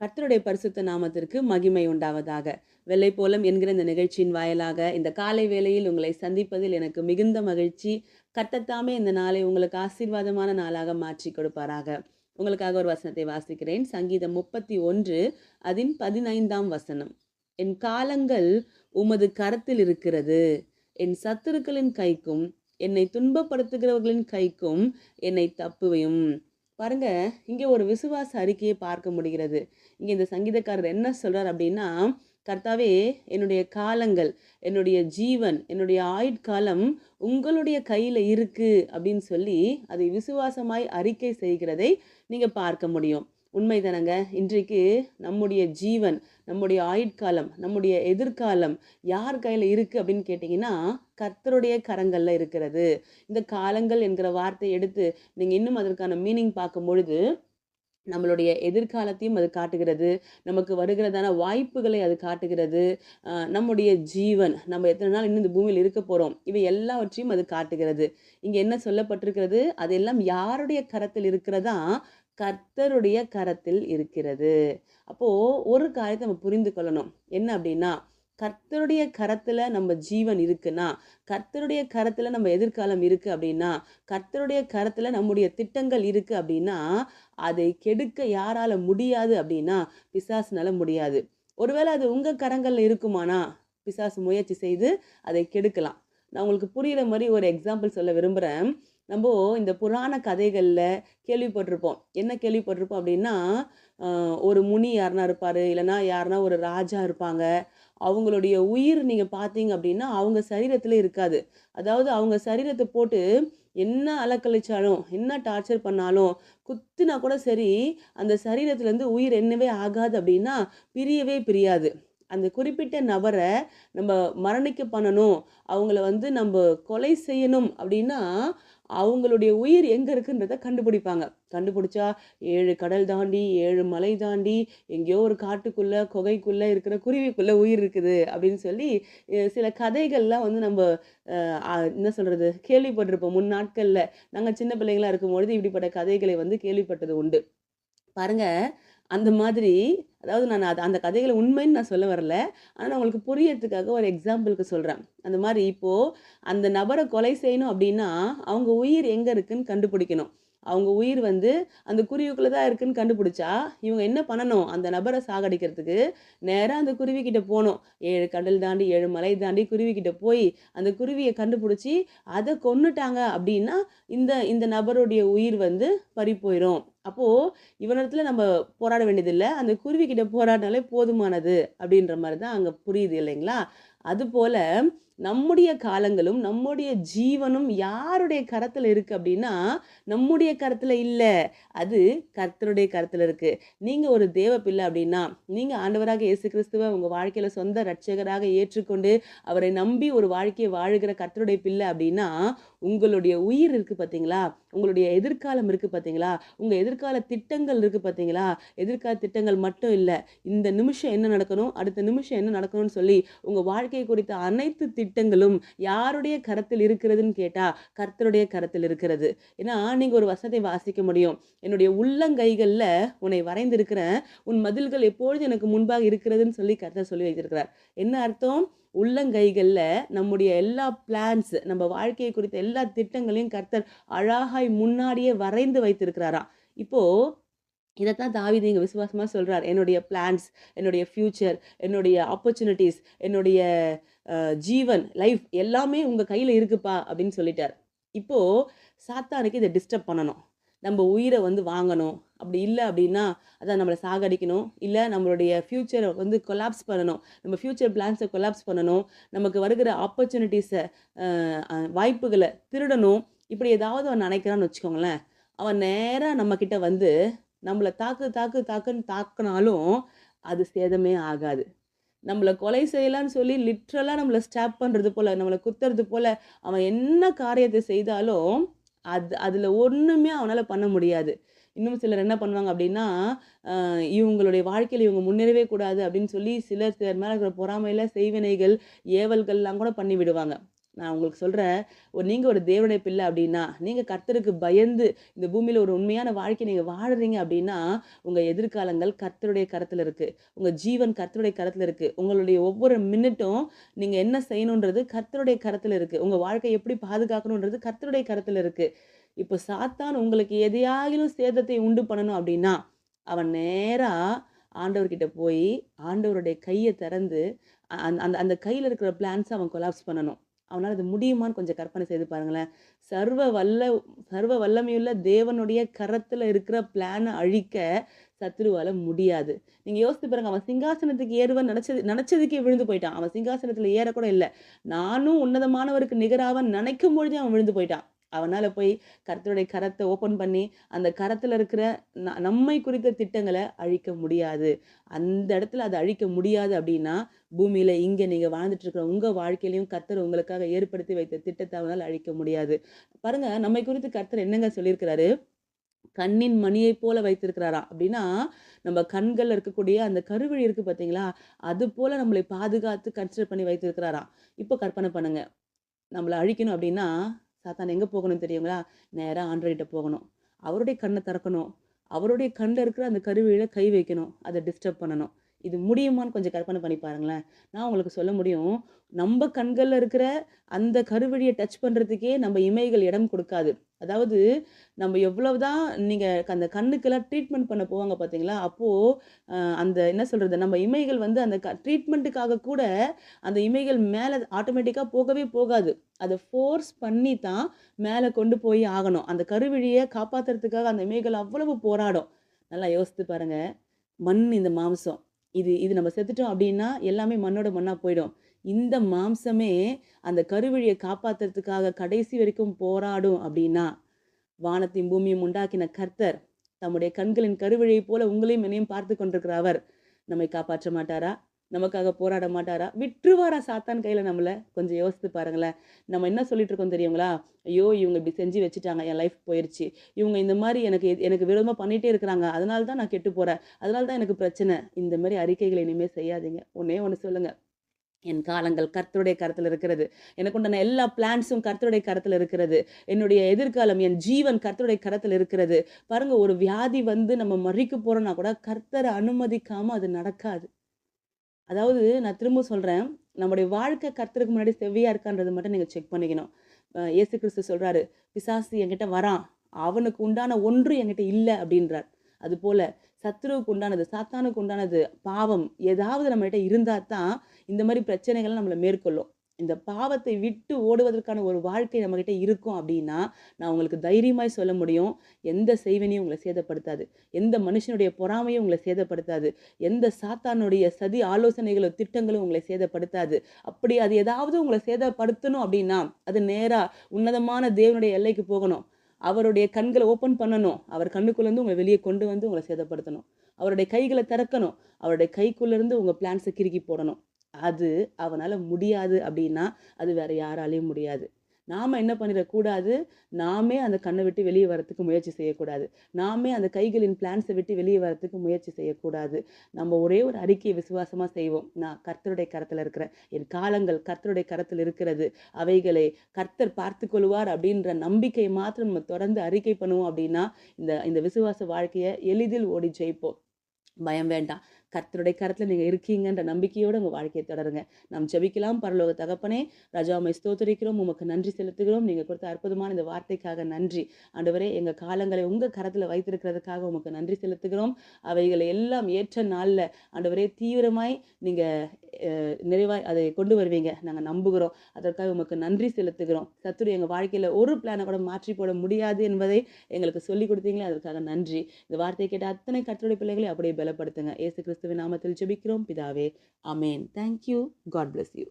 கர்த்தருடைய பரிசுத்த நாமத்திற்கு மகிமை உண்டாவதாக. வெள்ளை போலம் என்கிற இந்த நிகழ்ச்சியின் வாயிலாக இந்த காலை வேளையில் உங்களை சந்திப்பதில் எனக்கு மிகுந்த மகிழ்ச்சி. கர்த்தத்தாமே இந்த நாளை உங்களுக்கு ஆசீர்வாதமான நாளாக மாற்றி கொடுப்பாராக. உங்களுக்காக ஒரு வசனத்தை வாசிக்கிறேன். சங்கீதம் முப்பத்தி ஒன்று அதன் பதினைந்தாம் வசனம். என் காலங்கள் உமது கரத்தில் இருக்கிறது என் சத்துருக்களின் கைக்கும் என்னை துன்பப்படுத்துகிறவர்களின் கைக்கும் என்னை தப்புவையும். பாருங்க இங்கே ஒரு விசுவாச அறிக்கையை பார்க்க முடிகிறது. இங்கே இந்த சங்கீதக்காரர் என்ன சொல்கிறார் அப்படின்னா கர்த்தாவே என்னுடைய காலங்கள் என்னுடைய ஜீவன் என்னுடைய ஆயுட்காலம் உங்களுடைய கையில் இருக்குது அப்படின்னு சொல்லி அதை விசுவாசமாய் அறிக்கை செய்கிறதை நீங்கள் பார்க்க முடியும். உண்மைதானங்க? இன்றைக்கு நம்முடைய ஜீவன் நம்முடைய ஆயுட்காலம் நம்முடைய எதிர்காலம் யார் கையில் இருக்குது அப்படின்னு கேட்டிங்கன்னா கர்த்தருடைய கரங்களில் இருக்கிறது. இந்த காலங்கள் என்கிற வார்த்தையை எடுத்து நீங்கள் இன்னும் அதற்கான மீனிங் பார்க்கும் பொழுது நம்மளுடைய எதிர்காலத்தையும் அது காட்டுகிறது. நமக்கு வருகிறதான வாய்ப்புகளை அது காட்டுகிறது. நம்முடைய ஜீவன் நம்ம எத்தனை நாள் இன்னும் இந்த பூமியில் இருக்க போகிறோம் இவை எல்லாவற்றையும் அது காட்டுகிறது. இங்கே என்ன சொல்லப்பட்டிருக்கிறது? அதெல்லாம் யாருடைய கரத்தில் இருக்கிறதா? கர்த்தருடைய கரத்தில் இருக்கிறது. அப்போது ஒரு காரியத்தை நம்ம புரிந்து கொள்ளணும். என்ன அப்படின்னா கர்த்தருடைய கரத்தில் நம்ம ஜீவன் இருக்குன்னா கர்த்தருடைய கரத்தில் நம்ம எதிர்காலம் இருக்குது அப்படின்னா கர்த்தருடைய கரத்தில் நம்முடைய திட்டங்கள் இருக்குது அப்படின்னா அதை கெடுக்க யாரால் முடியாது அப்படின்னா பிசாசுனால முடியாது. ஒருவேளை அது உங்கள் கரங்களில் இருக்குமானா பிசாசு முயற்சி செய்து அதை கெடுக்கலாம். நான் உங்களுக்கு புரிகிற மாதிரி ஒரு எக்ஸாம்பிள் சொல்ல விரும்புகிறேன் நம்ம இந்த புராண கதைகளில் கேள்விப்பட்டிருப்போம். என்ன கேள்விப்பட்டிருப்போம் அப்படின்னா ஒரு முனி யாருனா இருப்பார் இல்லைன்னா யாருனா ஒரு ராஜா இருப்பாங்க. அவங்களுடைய உயிர் நீங்கள் பார்த்தீங்க அப்படின்னா அவங்க சரீரத்தில் இருக்காது. அதாவது அவங்க சரீரத்தை போட்டு என்ன அலக்கழிச்சாலும் என்ன டார்ச்சர் பண்ணாலும் குத்துனா கூட சரி அந்த சரீரத்துலேருந்து உயிர் என்னவே ஆகாது அப்படின்னா பிரியவே பிரியாது. அந்த குறிப்பிட்ட நபரை நம்ம மரணிக்க பண்ணணும் அவங்கள வந்து நம்ம கொலை செய்யணும் அப்படின்னா அவங்களுடைய உயிர் எங்கே இருக்குன்றத கண்டுபிடிப்பாங்க. கண்டுபிடிச்சா ஏழு கடல் தாண்டி ஏழு மலை தாண்டி எங்கேயோ ஒரு காட்டுக்குள்ளே குகைக்குள்ளே இருக்கிற குருவிக்குள்ளே உயிர் இருக்குது அப்படின்னு சொல்லி சில கதைகள்லாம் வந்து நம்ம என்ன சொல்கிறது கேள்விப்பட்டிருப்போம் முன் நாட்களில். நாங்கள் சின்ன பிள்ளைங்களா இருக்கும்பொழுது இப்படிப்பட்ட கதைகளை வந்து கேள்விப்பட்டது உண்டு. பாருங்கள் அந்த மாதிரி அதாவது நான் அது அந்த கதைகளை உண்மைன்னு நான் சொல்ல வரல. ஆனால் நான் உங்களுக்கு புரியறதுக்காக ஒரு எக்ஸாம்பிளுக்கு சொல்கிறேன் அந்த மாதிரி இப்போது அந்த நபரை கொலை செய்யணும் அப்படின்னா அவங்க உயிர் எங்கே இருக்குன்னு கண்டுபிடிக்கணும். அவங்க உயிர் வந்து அந்த குருவிக்குள்ளே தான் இருக்குன்னு கண்டுபிடிச்சா இவங்க என்ன பண்ணணும்? அந்த நபரை சாகடிக்கிறதுக்கு நேராக அந்த குருவிக்கிட்ட போகணும் ஏழு கடல் தாண்டி ஏழு மலை தாண்டி குருவிக்கிட்ட போய் அந்த குருவியை கண்டுபிடிச்சி அதை கொன்னுட்டாங்க அப்படின்னா இந்த இந்த நபருடைய உயிர் வந்து பறி போயிடும் அப்போது இவனிடத்துல நம்ம போராட வேண்டியதில்லை. அந்த குருவிக்கிட்ட போராடினாலே போதுமானது அப்படின்ற மாதிரி தான் அங்கே புரியுது இல்லைங்களா? அதுபோல் நம்முடைய காலங்களும் நம்முடைய ஜீவனும் யாருடைய கரத்தில் இருக்குது அப்படின்னா நம்முடைய கரத்தில் இல்லை. அது கர்த்தருடைய கரத்தில் இருக்குது நீங்கள் ஒரு தேவ பிள்ளை அப்படின்னா நீங்கள் ஆண்டவராக இயேசு கிறிஸ்துவை உங்கள் வாழ்க்கையில் சொந்த ரட்சகராக ஏற்றுக்கொண்டு அவரை நம்பி ஒரு வாழ்க்கையை வாழுகிற கர்த்தருடைய பிள்ளை அப்படின்னா உங்களுடைய உயிர் இருக்குது பார்த்தீங்களா உங்களுடைய எதிர்காலம் இருக்குது பார்த்தீங்களா உங்கள் எதிர்கால திட்டங்கள் இருக்குது பார்த்தீங்களா எதிர்கால திட்டங்கள் மட்டும் இல்லை. இந்த நிமிஷம் என்ன நடக்கணும்? அடுத்த நிமிஷம் என்ன நடக்கணும்னு சொல்லி உங்கள் வாழ்க்கை குறித்த அனைத்து திட்டங்களும் யாருடைய கரத்தில் இருக்கிறதுன்னு கேட்டால் கர்த்தருடைய கரத்தில் இருக்கிறது. ஏன்னா நீங்கள் ஒரு வசனத்தை வாசிக்க முடியும். என்னுடைய உள்ளங்கைகளில் உன்னை வரைந்திருக்கிறேன். உன் மதில்கள் எப்பொழுது எனக்கு முன்பாக இருக்கிறதுன்னு சொல்லி கர்த்தர் சொல்லி வைத்திருக்கிறார். என்ன அர்த்தம்? உள்ளங்கைகளில் நம்முடைய எல்லா பிளான்ஸ் நம்ம வாழ்க்கையை குறித்த எல்லா திட்டங்களையும் கர்த்தர் அழகாய் முன்னாடியே வரைந்து வைத்திருக்கிறாராம். இப்போது இதைத்தான் தாவிதி இங்கே விசுவாசமாக சொல்கிறார் என்னுடைய பிளான்ஸ் என்னுடைய ஃப்யூச்சர் என்னுடைய ஆப்பர்ச்சுனிட்டிஸ் என்னுடைய ஜீவன் லைஃப் எல்லாமே உங்கள் கையில் இருக்குப்பா அப்படின்னு சொல்லிட்டார். இப்போது சாத்தானுக்கு இதை டிஸ்டர்ப் பண்ணணும். நம்ம உயிரை வந்து வாங்கணும். அப்படி இல்லை அப்படின்னா அதான் நம்மளை சாகடிக்கணும். இல்லை நம்மளுடைய ஃப்யூச்சரை வந்து கொலாப்ஸ் பண்ணணும். நம்ம ஃப்யூச்சர் பிளான்ஸை கொலாப்ஸ் பண்ணணும். நமக்கு வருகிற ஆப்பர்ச்சுனிட்டிஸை வாய்ப்புகளை திருடணும். இப்படி ஏதாவது அவன் நினைக்கிறான்னு வச்சுக்கோங்களேன். அவன் நேராக நம்மக்கிட்ட வந்து நம்மளை தாக்கு தாக்கு தாக்குன்னு தாக்குனாலும் அது சேதமே ஆகாது. நம்மளை கொலை செய்யலான்னு சொல்லி லிட்ரலாக நம்மளை ஸ்டாப் பண்ணுறது போல் நம்மளை குத்துறது போல் அவன் என்ன காரியத்தை செய்தாலும் அது அதில் ஒன்றுமே அவனால் பண்ண முடியாது. இன்னும் சிலர் என்ன பண்ணுவாங்க அப்படின்னா இவங்களுடைய வாழ்க்கையில் இவங்க முன்னேறவே கூடாது அப்படின்னு சொல்லி சிலர் சிலர் மேலே இருக்கிற பொறாமையில் செய்வினைகள் ஏவல்கள்லாம் கூட பண்ணி விடுவாங்க. நான் உங்களுக்கு சொல்கிறேன் ஒரு நீங்கள் ஒரு தேவனுடைய பிள்ளை அப்படின்னா நீங்கள் கர்த்தருக்கு பயந்து இந்த பூமியில் ஒரு உண்மையான வாழ்க்கை நீங்கள் வாழுறீங்க அப்படின்னா உங்கள் எதிர்காலங்கள் கர்த்தருடைய கரத்தில் இருக்குது உங்கள் ஜீவன் கர்த்தருடைய கரத்தில் இருக்குது உங்களுடைய ஒவ்வொரு மினிட்டும் நீங்கள் என்ன செய்யணுன்றது கர்த்தருடைய கரத்தில் இருக்குது உங்கள் வாழ்க்கை எப்படி பாதுகாக்கணுன்றது கர்த்தருடைய கரத்தில் இருக்குது இப்போ சாத்தான் உங்களுக்கு எதையாகிலும் சேதத்தை உண்டு பண்ணணும் அப்படின்னா அவன் நேராக ஆண்டவர்கிட்ட போய் ஆண்டவருடைய கையை திறந்து அந்த அந்த அந்த கையில் இருக்கிற பிளான்ஸை அவன் கொலாப்ஸ் பண்ணணும். அவனால் அது முடியுமான்னு கொஞ்சம் கற்பனை செய்து பாருங்களேன். சர்வ வல்ல சர்வ வல்லமையுள்ள தேவனுடைய கரத்தில் இருக்கிற பிளானை அழிக்க சத்ருவால் முடியாது. நீங்கள் யோசித்து பாருங்க அவன் சிங்காசனத்துக்கு ஏறுவன் நினச்சது நினச்சதுக்கே விழுந்து போயிட்டான். அவன் சிங்காசனத்தில் ஏறக்கூட இல்லை. நானும் உன்னதமானவருக்கு நிகராவன் நினைக்கும் பொழுதே அவன் விழுந்து போயிட்டான். அவனால் போய் கருத்தருடைய கரத்தை ஓப்பன் பண்ணி அந்த கரத்தில் இருக்கிற ந- நம்மை குறித்த திட்டங்களை அழிக்க முடியாது. அந்த இடத்துல அதை அழிக்க முடியாது அப்படின்னா பூமியில் இங்கே நீங்கள் வாழ்ந்துட்டு இருக்கிற உங்கள் வாழ்க்கையிலையும் கர்த்தர் உங்களுக்காக ஏற்படுத்தி வைத்த திட்டத்தை அவனால் அழிக்க முடியாது. பாருங்க நம்மை குறித்து கர்த்தர் என்னங்க சொல்லியிருக்கிறாரு? கண்ணின் மணியைப் போல வைத்திருக்கிறாரா? அப்படின்னா நம்ம கண்கள் இருக்கக்கூடிய அந்த கருவழி இருக்கு பார்த்தீங்களா அது போல நம்மளை பாதுகாத்து கன்சிடர் பண்ணி வைத்திருக்கிறாரா? இப்போ கற்பனை பண்ணுங்க. நம்மளை அழிக்கணும் அப்படின்னா சாத்தான் எங்கே போகணும் தெரியுங்களா? நேராக ஆண்டர்கிட்ட போகணும். அவருடைய கண்ணை திறக்கணும். அவருடைய கண்ணில் இருக்கிற அந்த கருவியில் கை வைக்கணும். அதை டிஸ்டர்ப் பண்ணணும். இது முடியுமான்னு கொஞ்சம் கற்பனை பண்ணி பாருங்களேன். நான் உங்களுக்கு சொல்ல முடியும் நம்ம கண்களில் இருக்கிற அந்த கருவழியை டச் பண்ணுறதுக்கே நம்ம இமைகள் இடம் கொடுக்காது. அதாவது நம்ம எவ்வளவுதான் நீங்கள் அந்த கண்ணுக்கெல்லாம் ட்ரீட்மெண்ட் பண்ண போவாங்க பார்த்தீங்களா அப்போது அந்த என்ன சொல்கிறது நம்ம இமைகள் வந்து அந்த க ட்ரீட்மெண்ட்டுக்காக கூட அந்த இமைகள் மேலே ஆட்டோமேட்டிக்காக போகவே போகாது. அதை ஃபோர்ஸ் பண்ணி தான் மேலே கொண்டு போய் ஆகணும். அந்த கருவிழியை காப்பாற்றுறதுக்காக அந்த இமைகள் அவ்வளவு போராடும். நல்லா யோசித்து பாருங்கள் மண் இந்த மாம்சம். இது இது நம்ம செத்துட்டோம் அப்படின்னா எல்லாமே மண்ணோட மண்ணாக போயிடும். இந்த மாம்சமே அந்த கருவழியை காப்பாற்றுறதுக்காக கடைசி வரைக்கும் போராடும் அப்படின்னா வானத்தையும் பூமியும் உண்டாக்கின கர்த்தர் தம்முடைய கண்களின் கருவழியைப் போல உங்களையும் என்னையும் பார்த்து கொண்டிருக்கிற அவர் நம்மை காப்பாற்ற மாட்டாரா? நமக்காக போராட மாட்டாரா? விட்டுருவாரா சாத்தான் கையில் நம்மளை? கொஞ்சம் யோசித்து பாருங்களேன். நம்ம என்ன சொல்லிட்டு இருக்கோம் தெரியுங்களா? ஐயோ இவங்க இப்படி செஞ்சு வச்சுட்டாங்க என் லைஃப் போயிடுச்சு இவங்க இந்த மாதிரி எனக்கு எனக்கு விரோதமாக பண்ணிகிட்டே இருக்கிறாங்க. அதனால தான் நான் கெட்டு போகிறேன் அதனால தான் எனக்கு பிரச்சனை. இந்த மாதிரி அறிக்கைகளை இனிமேல் செய்யாதீங்க. ஒன்றே ஒன்று சொல்லுங்கள் என் காலங்கள் கர்த்தருடைய கரத்தில் இருக்கிறது. எனக்கு உண்டான எல்லா பிளான்ஸும் கர்த்தருடைய கரத்தில் இருக்கிறது. என்னுடைய எதிர்காலம் என் ஜீவன் கர்த்தருடைய கரத்தில் இருக்கிறது. பாருங்கள் ஒரு வியாதி வந்து நம்ம மறிக்க போகிறோன்னா கூட கர்த்தரை அனுமதிக்காமல் அது நடக்காது. அதாவது நான் திரும்ப சொல்கிறேன் நம்முடைய வாழ்க்கை கர்த்தருக்கு முன்னாடி செவ்வியாக இருக்கான்றது மட்டும் நீங்கள் செக் பண்ணிக்கணும். இயேசு கிறிஸ்து சொல்கிறாரு பிசாசு என்கிட்ட வரான் அவனுக்கு உண்டான ஒன்று என்கிட்ட இல்லை அப்படின்றார். அதுபோல் சத்ருவுக்கு உண்டானது சாத்தானுக்கு உண்டானது பாவம் ஏதாவது நம்மகிட்ட இருந்தால் தான் இந்த மாதிரி பிரச்சனைகள் நம்மளை மேற்கொள்ளும். இந்த பாவத்தை விட்டு ஓடுவதற்கான ஒரு வாழ்க்கை நம்மகிட்ட இருக்கும் அப்படின்னா நான் உங்களுக்கு தைரியமாய் சொல்ல முடியும் எந்த செய்வனையும் உங்களை சேதப்படுத்தாது. எந்த மனுஷனுடைய பொறாமையும் உங்களை சேதப்படுத்தாது. எந்த சாத்தானுடைய சதி ஆலோசனைகளோ திட்டங்களும் உங்களை சேதப்படுத்தாது. அப்படி அது ஏதாவது உங்களை சேதப்படுத்தணும் அப்படின்னா அது நேராக உன்னதமான தேவனுடைய எல்லைக்கு போகணும். அவருடைய கண்களை ஓப்பன் பண்ணணும். அவர் கண்ணுக்குள்ளேருந்து உங்களை வெளியே கொண்டு வந்து உங்களை சேதப்படுத்தணும். அவருடைய கைகளை திறக்கணும். அவருடைய கைக்குள்ளேருந்து உங்கள் பிளான்ஸை கிறுக்கி போடணும். அது அவனால் முடியாது அப்படின்னா அது வேற யாராலையும் முடியாது. நாம் என்ன பண்ணிடக்கூடாது? நாமே அந்த கண்ணை விட்டு வெளியே வரத்துக்கு முயற்சி செய்யக்கூடாது. நாமே அந்த கைகளின் பிளான்ஸை விட்டு வெளியே வரத்துக்கு முயற்சி செய்யக்கூடாது. நம்ம ஒரே ஒரு அறிக்கையை விசுவாசமாக செய்வோம். நான் கர்த்தருடைய கரத்தில் இருக்கிறேன். என் காலங்கள் கர்த்தருடைய கரத்தில் இருக்கிறது. அவைகளை கர்த்தர் பார்த்து கொள்வார் அப்படின்ற நம்பிக்கையை மாத்திரம் நம்ம தொடர்ந்து அறிக்கை பண்ணுவோம் அப்படின்னா இந்த இந்த விசுவாச வாழ்க்கையை எளிதில் ஓடி ஜெயிப்போம். பயம் வேண்டாம். கர்த்தருடைய கரத்தில் நீங்கள் இருக்கீங்கன்ற நம்பிக்கையோடு உங்கள் வாழ்க்கையை தொடருங்க. நாம் ஜெபிக்கலாம். பரலோக தகப்பனே ராஜாவை ஸ்தோத்தரிக்கிறோம். உமக்கு நன்றி செலுத்துகிறோம். நீங்கள் கொடுத்த அற்புதமான இந்த வார்த்தைக்காக நன்றி. ஆண்டவரே எங்கள் காலங்களை உங்கள் கரத்தில் வைத்திருக்கிறதுக்காக உமக்கு நன்றி செலுத்துகிறோம். அவைகளை எல்லாம் ஏற்ற நாளில் ஆண்டவரே தீவிரமாய் நீங்கள் நிறைவாய் அதை கொண்டு வருவீங்க. நாங்கள் நம்புகிறோம். அதற்காக உமக்கு நன்றி செலுத்துகிறோம். சத்துரு எங்கள் வாழ்க்கையில் ஒரு பிளானை கூட மாற்றி போட முடியாது என்பதை எங்களுக்கு சொல்லிக் கொடுத்தீங்களே அதற்காக நன்றி. இந்த வார்த்தையை கேட்ட அத்தனை கர்த்தருடைய பிள்ளைகளை அப்படியே பலப்படுத்துங்க. ஏசு கிறிஸ்துவின் நாமத்தில் ஜெபிக்கிறோம். பிதாவே அமேன் thank you God bless you